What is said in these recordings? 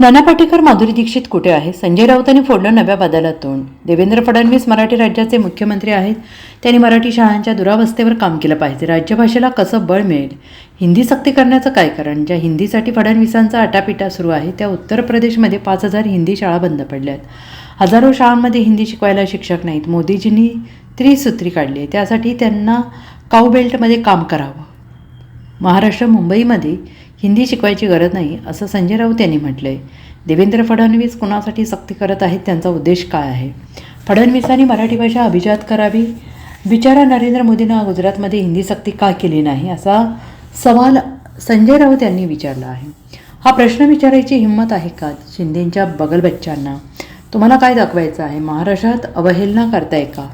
नाना पाटेकर माधुरी दीक्षित कुठे आहे संजय राऊतांनी फोडलं नव्या बदलात तोंड. देवेंद्र फडणवीस मराठी राज्याचे मुख्यमंत्री आहेत. त्यांनी मराठी शाळांच्या दुरावस्थेवर काम केलं पाहिजे. राज्यभाषेला कसं बळ मिळेल? हिंदी सक्ती करण्याचं काय कारण? ज्या हिंदीसाठी फडणवीसांचा आटापिटा सुरू आहे त्या उत्तर प्रदेशमध्ये पाच हजार हिंदी शाळा बंद पडल्यात. हजारो शाळांमध्ये हिंदी शिकवायला शिक्षक नाहीत. मोदीजींनी त्रिसूत्री काढली आहे. त्यासाठी त्यांना काऊ बेल्टमध्ये काम करावं? महाराष्ट्र मुंबईमध्ये हिंदी शिकवायची गरज नाही असं संजय राऊत यांनी म्हटलं आहे देवेंद्र फडणवीस कुणासाठी सक्ती करत आहेत त्यांचा उद्देश काय आहे? फडणवीसांनी मराठी भाषा अभिजात करावी? बिचारा नरेंद्र मोदींना गुजरातमध्ये हिंदी सक्ती का केली नाही असा सवाल संजय राऊत यांनी विचारला आहे. हा प्रश्न विचारायची हिंमत आहे का शिंदेंच्या बगलबच्चांना तुम्हाला काय दाखवायचं आहे? महाराष्ट्रात अवहेलना करताय का?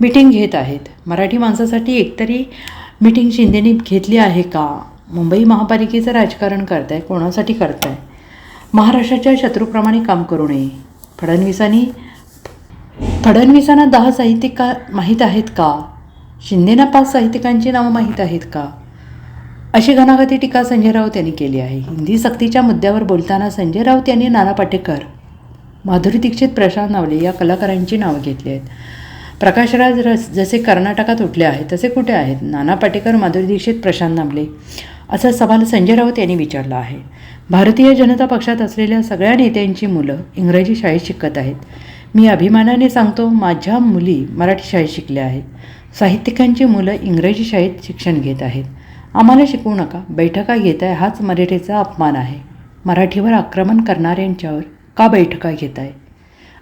मीटिंग घेत आहेत. मराठी माणसासाठी एकतरी मीटिंग शिंदेनी घेतली आहे का? मुंबई महापालिकेचं राजकारण करताय कोणासाठी करताय? महाराष्ट्राच्या शत्रूप्रमाणे काम करू नये. फडणवीसांनी फडणवीसांना दहा साहित्यिका माहीत आहेत का? शिंदेना पाच साहित्यिकांची नावं माहीत आहेत का? अशी घणाघाती टीका संजय राऊत यांनी केली आहे. हिंदी सक्तीच्या मुद्द्यावर बोलताना संजय राऊत यांनी नाना पाटेकर माधुरी दीक्षित प्रशांत नावले या कलाकारांची नावं घेतली आहेत. प्रकाशराज रस जसे कर्नाटकात उठले आहेत तसे कुठे आहेत? नाना पाटेकर माधुरी दीक्षित प्रशांत नामले असा सवाल संजय राऊत यांनी विचारला आहे. भारतीय जनता पक्षात असलेल्या सगळ्या नेत्यांची मुलं इंग्रजी शाळेत शिकत आहेत. मी अभिमानाने सांगतो माझ्या मुली मराठी शाळेत शिकल्या आहेत. साहित्यिकांची मुलं इंग्रजी शाळेत शिक्षण घेत आहेत. आम्हाला शिकवू नका. बैठका घेत आहे. हाच मराठीचा अपमान आहे. मराठीवर आक्रमण करणाऱ्यांच्यावर का बैठका घेत आहे?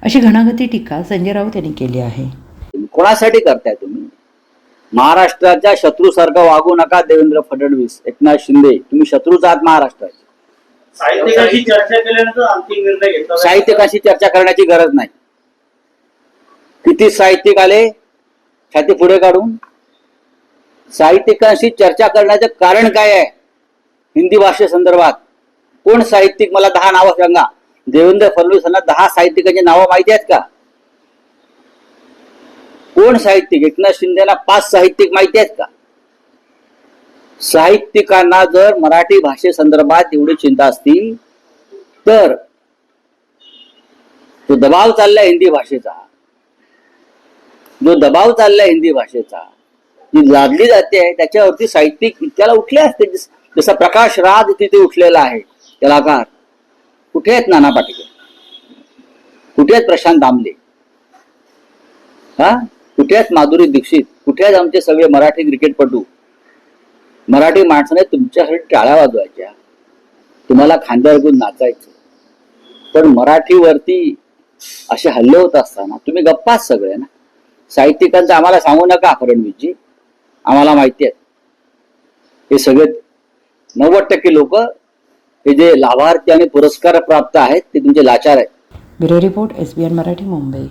अशी घणाघती टीका संजय राऊत यांनी केली आहे. कोणासाठी करताय तुम्ही? महाराष्ट्राच्या शत्रूसारखं वागू नका देवेंद्र फडणवीस. एकनाथ शिंदे तुम्ही शत्रूच आहात महाराष्ट्राचे. साहित्यिकाशी चर्चा केल्यानंतर अंतिम निर्णय घेतला जाईल. साहित्यिकाशी चर्चा करण्याची गरज नाही. किती साहित्यिक आले छाती पुढे काढून. साहित्यिकांशी चर्चा करण्याचं कारण काय आहे? हिंदी भाषेसंदर्भात कोण साहित्यिक? मला दहा नावं सांगा. देवेंद्र फडणवीस यांना दहा साहित्यिकांची नावं माहिती आहेत का? कोण साहित्यिक? एकनाथ शिंदेना पाच साहित्यिक माहिती आहेत का? साहित्यिकांना जर मराठी भाषेसंदर्भात एवढी चिंता असती तर जो दबाव चाललाय हिंदी भाषेचा जो दबाव चाललाय हिंदी भाषेचा जी लादली जाते त्याच्यावरती साहित्यिक इतक्याला उठले असते जसा प्रकाश राज तिथे उठलेला आहे कलाकार. कुठे आहेत नाना पाटील? कुठे आहेत प्रशांत दामले? हा? कुठे आहेत माधुरी दीक्षित कुठे आहेत आमचे सगळे मराठी क्रिकेटपटू मराठी माणसाने तुमच्यासाठी टाळ्या वाजवायच्या. तुम्हाला खांद्यावर घेऊन नाचायचं. पण मराठीवरती असे हल्ले होत असताना तुम्ही गप्पाच सगळे ना. साहित्यिकांचं आम्हाला सांगू नका फडणवीसजी. आम्हाला माहिती आहे. हे सगळे नव्वद टक्के लोक हे जे लाभार्थी आणि पुरस्कार प्राप्त आहेत ते तुमचे लाचार आहेत. Bureau report S B N Marathi Mumbai.